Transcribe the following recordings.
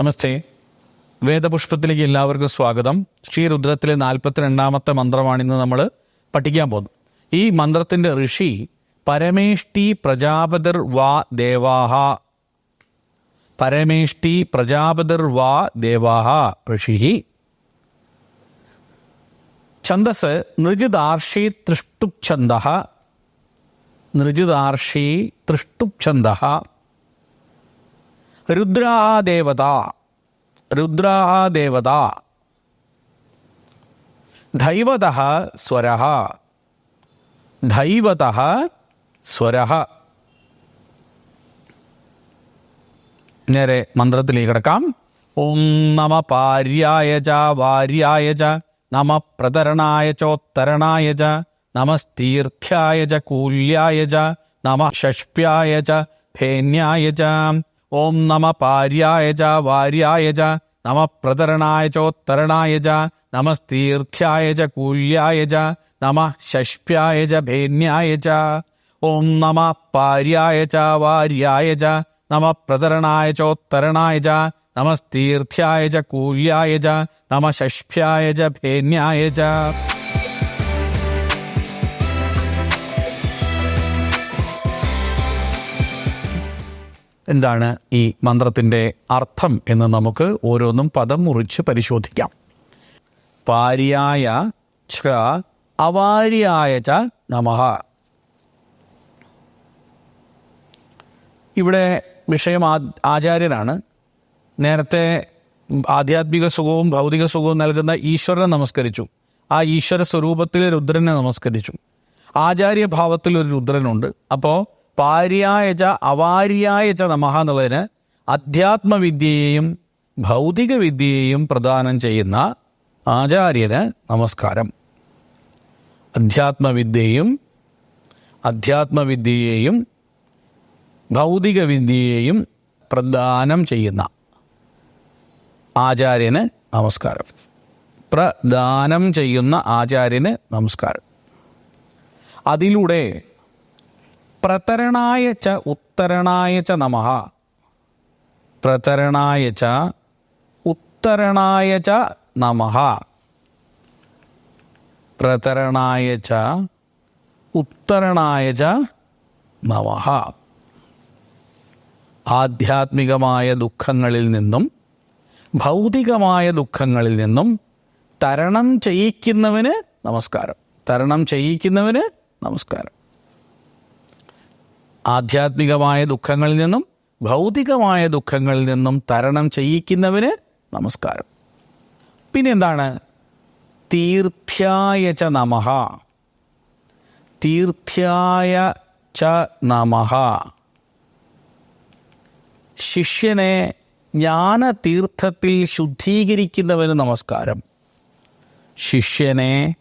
നമസ്തേ. വേദപുഷ്പത്തിലേക്ക് എല്ലാവർക്കും സ്വാഗതം. ശ്രീരുദ്രത്തിലെ നാൽപ്പത്തിരണ്ടാമത്തെ മന്ത്രമാണ് ഇന്ന് നമ്മൾ പഠിക്കാൻ പോകുന്നത്. ഈ മന്ത്രത്തിന്റെ ഋഷി പരമേഷ്ടി പ്രജാപതിർ വാ ദേവാഹ. പരമേഷ്ടി പ്രജാപതിർ വാ ദേവാഹ ഋഷി. ഛന്ദസ് നൃജിദാർഷി തൃഷ്ടുപ്ഛന്ദ നൃജിദാർഷി തൃഷ്ടുപ്ഛന്ദ രുദ്രാഹ ദേവത രുദ്രാഹ ദേവത ധൈവത സ്വര ധൈവത സ്വര. നേരെ മന്ത്രത്തിലേക്ക് കിടക്കാം. ഓം നമ പാര്യായ ച വാര്യായ ച നമ പ്രതരണായ ചോത്തരണായ ച നമസ്തീർത്ഥ്യായ ച കൂല്യായ ച നമ ഷഷ്പ്യായ ച ഫേന്യായ ച. ഓം നമ പാര്യായ ച വാര്യായ ച നമ പ്രതരണായ ചോത്തരണായ ച നമസ്തീർത്ഥ്യായ ച കൂല്യായ ച നമ ഷഷ്പ്യായ ച ഭേന്യായ ച. ഓം നമ പാര്യായ ച വാര്യായ ച നമ പ്രതരണായ ചോത്തരണായ ച നമസ്തീർത്ഥ്യായ ച കൂല്യായ ച നമ ഷഷ്പ്യായ ച ഭേന്യായ ച. എന്താണ് ഈ മന്ത്രത്തിന്റെ അർത്ഥം എന്ന് നമുക്ക് ഓരോന്നും പദം മുറിച്ച് പരിശോധിക്കാം. പാര്യായ ഛ അവാര്യായ ച നമഹ ഇവിടെ വിഷയം ആചാര്യനാണ് നേരത്തെ ആധ്യാത്മിക സുഖവും ഭൗതിക സുഖവും നൽകുന്ന ഈശ്വരനെ നമസ്കരിച്ചു. ആ ഈശ്വര സ്വരൂപത്തിലെ രുദ്രനെ നമസ്കരിച്ചു. ആചാര്യഭാവത്തിൽ ഒരു രുദ്രനുണ്ട്. അപ്പോൾ പാര്യായച അവാര്യായച നമഹ എന്നുള്ളതിന് അധ്യാത്മവിദ്യയെയും ഭൗതികവിദ്യയെയും പ്രദാനം ചെയ്യുന്ന ആചാര്യന് നമസ്കാരം. അധ്യാത്മവിദ്യയും അധ്യാത്മവിദ്യയെയും ഭൗതികവിദ്യയെയും പ്രദാനം ചെയ്യുന്ന ആചാര്യന് നമസ്കാരം. പ്രദാനം ചെയ്യുന്ന ആചാര്യന് നമസ്കാരം. അതിലൂടെ പ്രതരണായ ച ഉത്തരണായ ച നമ. പ്രതരണായ ച ഉത്തരണായ ച നമ. പ്രതരണായ ച ഉത്തരണായ ച നമ. ആധ്യാത്മികമായ ദുഃഖങ്ങളിൽ നിന്നും ഭൗതികമായ ദുഃഖങ്ങളിൽ നിന്നും തരണം ചെയ്യിക്കുന്നവന് നമസ്കാരം. തരണം ചെയ്യിക്കുന്നവന് നമസ്കാരം. ആധ്യാത്മികമായ ദുഃഖങ്ങളിൽ നിന്നും ഭൗതികമായ ദുഃഖങ്ങളിൽ നിന്നും തരണം ചെയ്യിക്കുന്നവന് നമസ്കാരം. പിന്നെന്താണ്? തീർത്ഥ്യായ ച നമഹ തീർത്ഥ്യായ ച നമഹ ശിഷ്യനെ ജ്ഞാനതീർത്ഥത്തിൽ ശുദ്ധീകരിക്കുന്നവന് നമസ്കാരം. ശിഷ്യനെ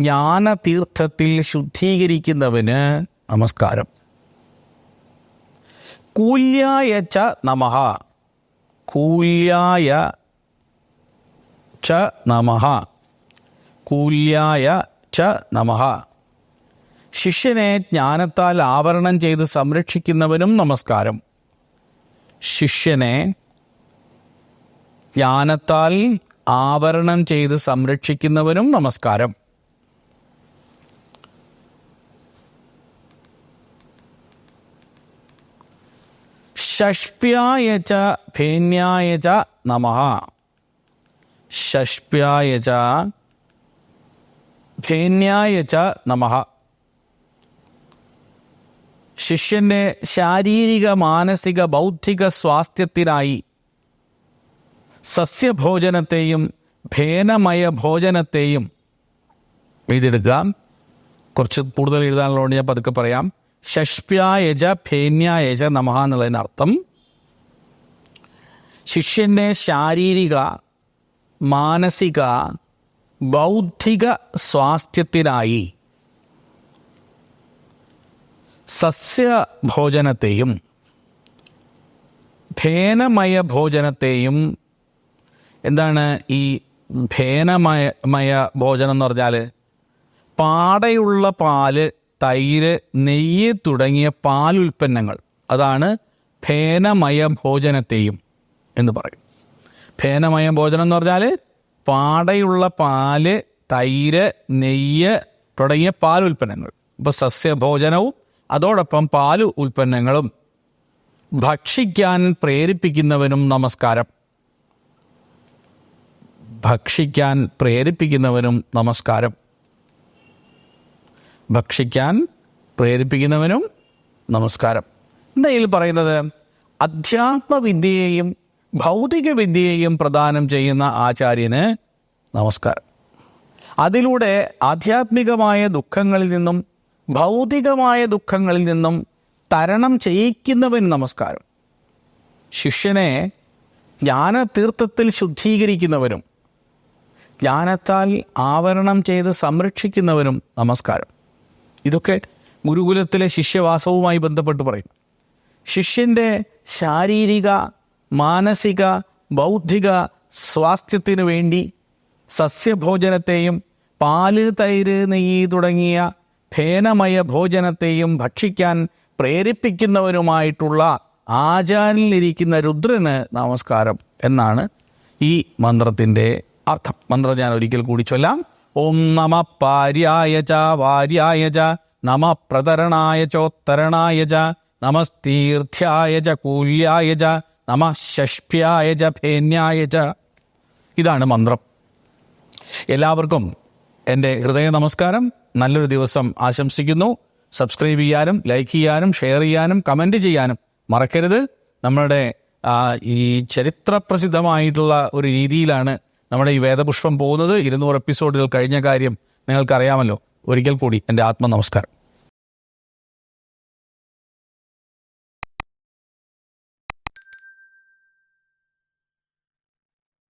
ജ്ഞാനതീർത്ഥത്തിൽ ശുദ്ധീകരിക്കുന്നവന് നമസ്കാരം. കൂല്യായ ച നമഹ. കൂല്യായ ച നമഹ. കൂല്യായ ച നമഹ. ശിഷ്യനെ ജ്ഞാനത്താൽ ആവരണം ചെയ്ത് സംരക്ഷിക്കുന്നവനും നമസ്കാരം. ശിഷ്യനെ ജ്ഞാനത്താൽ ആവരണം ചെയ്ത് സംരക്ഷിക്കുന്നവനും നമസ്കാരം. ഷഷ്പ്യായ ച നമഃ ഷഷ്പ്യായ ച നമഃ ശിഷ്യന്റെ ശാരീരിക മാനസിക ബൗദ്ധിക സ്വാസ്ഥ്യത്തിനായി സസ്യഭോജനത്തെയും ഭേനമയ ഭോജനത്തെയും എഴുതിയെടുക്കാം. കുറച്ച് കൂടുതൽ എഴുതാനുള്ളതുകൊണ്ട് ഞാൻ പതുക്കെ പറയാം. ഷഷ്പ്യായജ ഭേന്യായജ നമഹ എന്നുള്ളതിനർത്ഥം ശിഷ്യന്റെ ശാരീരിക മാനസിക ബൗദ്ധിക സ്വാസ്ഥ്യത്തിനായി സസ്യഭോജനത്തെയും ഭേനമയ ഭോജനത്തെയും എന്താണ് ഈ ഭേനമയ മയ ഭോജനം എന്ന് പറഞ്ഞാൽ പാടയുള്ള പാൽ തൈര് നെയ്യ് തുടങ്ങിയ പാൽ ഉൽപ്പന്നങ്ങൾ അതാണ് ഭേനമയ ഭോജനത്തെയും എന്ന് പറയും. ഭേനമയ ഭോജനം എന്ന് പറഞ്ഞാൽ പാടയുള്ള പാൽ തൈര് നെയ്യ് തുടങ്ങിയ പാൽ ഉൽപ്പന്നങ്ങൾ ഇപ്പോൾ സസ്യഭോജനവും അതോടൊപ്പം പാൽ ഉൽപ്പന്നങ്ങളും ഭക്ഷിക്കാൻ പ്രേരിപ്പിക്കുന്നവനും നമസ്കാരം. ഭക്ഷിക്കാൻ പ്രേരിപ്പിക്കുന്നവനും നമസ്കാരം. ഭക്ഷിക്കാൻ പ്രേരിപ്പിക്കുന്നവനും നമസ്കാരം. ഇതിൽ പറയുന്നത് അധ്യാത്മവിദ്യയെയും ഭൗതിക വിദ്യയെയും പ്രദാനം ചെയ്യുന്ന ആചാര്യന് നമസ്കാരം. അതിലൂടെ ആധ്യാത്മികമായ ദുഃഖങ്ങളിൽ നിന്നും ഭൗതികമായ ദുഃഖങ്ങളിൽ നിന്നും തരണം ചെയ്യിക്കുന്നവന് നമസ്കാരം. ശിഷ്യനെ ജ്ഞാനതീർത്ഥത്തിൽ ശുദ്ധീകരിക്കുന്നവരും ജ്ഞാനത്താൽ ആവരണം ചെയ്ത് സംരക്ഷിക്കുന്നവനും നമസ്കാരം. ഇതൊക്കെ ഗുരുകുലത്തിലെ ശിഷ്യവാസവുമായി ബന്ധപ്പെട്ട് പറയും. ശിഷ്യന്റെ ശാരീരിക മാനസിക ബൗദ്ധിക സ്വാസ്ഥ്യത്തിനു വേണ്ടി സസ്യഭോജനത്തെയും പാൽ തൈര് നെയ്യ് തുടങ്ങിയ ഫേനമയ ഭോജനത്തെയും ഭക്ഷിക്കാൻ പ്രേരിപ്പിക്കുന്നവനുമായിട്ടുള്ള ആചാരനിലിരിക്കുന്ന രുദ്രന് നമസ്കാരം എന്നാണ് ഈ മന്ത്രത്തിന്റെ അർത്ഥം. മന്ത്രം ഞാൻ ഒരിക്കൽ കൂടി ചൊല്ലാം. ഓം നമ പാര്യായ ച വാര്യായ ച നമ പ്രതരണായ ചോത്തരണായ ച നമസ്തീർത്ഥ്യായ ച കൂല്യായ ച നമ ഷഷ്പ്യായ ച ഭേന്യായ ച. ഇതാണ് മന്ത്രം. എല്ലാവർക്കും എന്റെ ഹൃദയ നമസ്കാരം. നല്ലൊരു ദിവസം ആശംസിക്കുന്നു. സബ്സ്ക്രൈബ് ചെയ്യാനും ലൈക്ക് ചെയ്യാനും ഷെയർ ചെയ്യാനും കമന്റ് ചെയ്യാനും മറക്കരുത്. നമ്മളുടെ ഈ ഈ ചരിത്രപ്രസിദ്ധമായിട്ടുള്ള ഒരു രീതിയിലാണ് നമ്മുടെ ഈ വേദപുഷ്പം പോകുന്നത് ഇരുന്നൂറ് എപ്പിസോഡുകൾ കഴിഞ്ഞ കാര്യം നിങ്ങൾക്കറിയാമല്ലോ. ഒരിക്കൽ കൂടി എന്റെ ആത്മ നമസ്കാരം